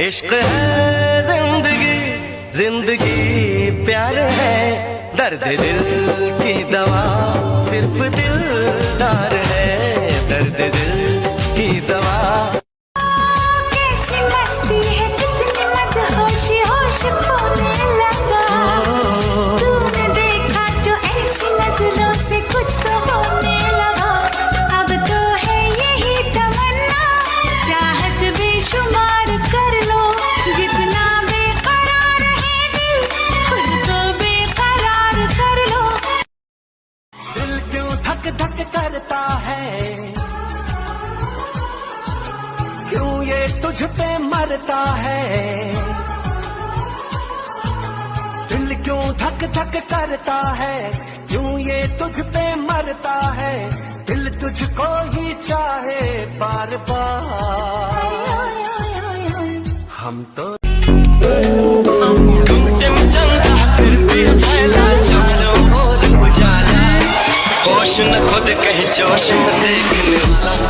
इश्क है ज़िंदगी ज़िंदगी प्यार है। दर्द दिल की दवा सिर्फ़ दिलदार है। दर्द दिल तुझ पे मरता है। दिल क्यों धक धक करता है? क्यों ये तुझ पे मरता है? दिल तुझको ही चाहे बार बार। हम तो खुद कहीं जोश में देखने वाला।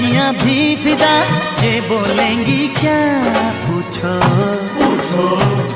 सखियाँ भी फिदा ये बोलेंगी क्या पूछो? जा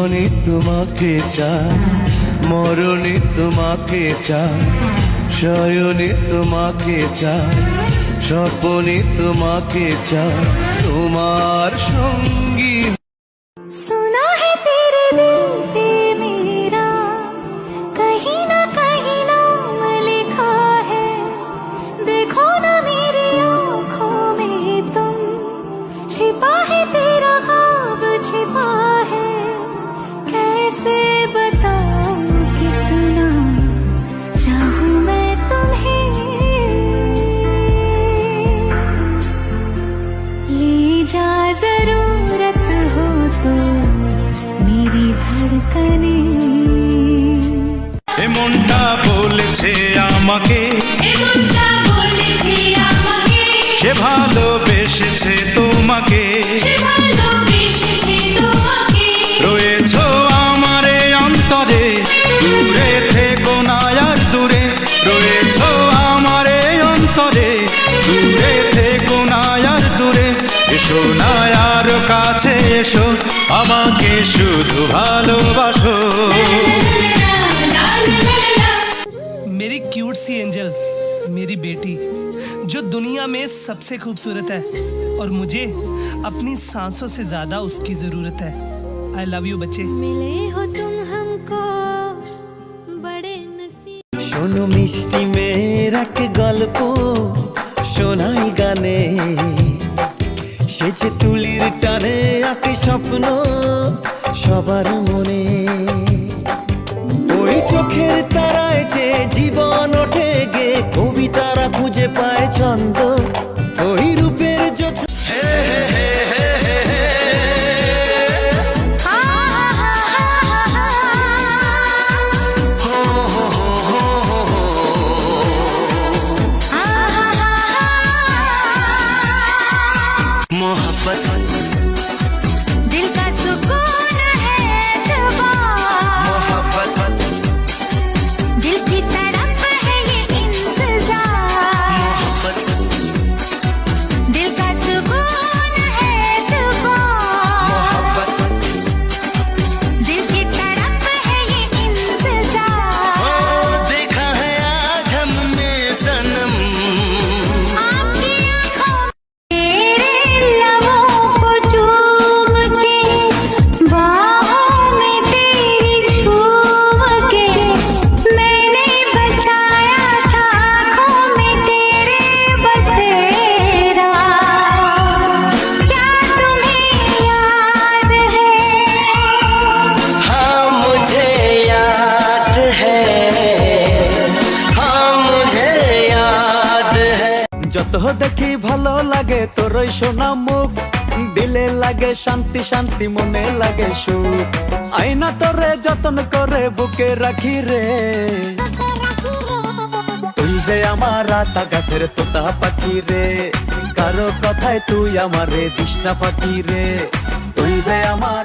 জীবনে তোমাকে চাই মরণে তোমাকে চাই শয়নে তোমাকে চাই স্বপনে তোমাকে চাই তোমার সঙ্গী। सुना আমাকে সে ভালোবেসেছে তোমাকে রয়েছ আমারে অন্তরে দূরে থেকো না আর দূরে রয়েছ আমারে অন্তরে দূরে থেকো না আর দূরে এসো না আর কাছে এসো আমাকে শুধু ভালোবাসো क्यूट सी एंजल मेरी बेटी जो दुनिया में सबसे खूबसूरत है और मुझे अपनी सांसों से ज्यादा उसकी जरूरत है आई लव यू बच्चे मिले हो तुम हमको बड़े नसीब শোনো মিষ্টি মেয়ের এক গল্প শোনাই গানে সে যে তুলির টানে আঁকে স্বপ্ন সবার মনে খুঁজে পায় ছন্দ যত দেখি ভালো লাগে তোর সোনা মুখ। দিলে লাগে শান্তি শান্তি মনে লাগে সুখ। আইনা তোরে যতন করে বুকে রাখি রে। তুই যে আমার রাতা গাছের তোতা পাখি রে, কারও কথায় তুই আমারে দিশনা পাখি রে। তুই যে আমার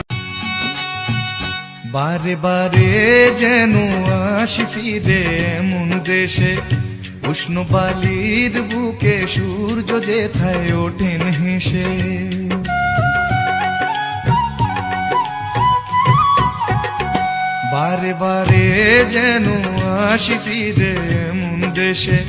বারে বারে যেন আসি ফিরে এমন দেশে। উষ্ণ বালির বুকে সূর্য যেথায় ওঠেন হেসে। বারে বারে যেন আসি ফিরে এমন দেশে।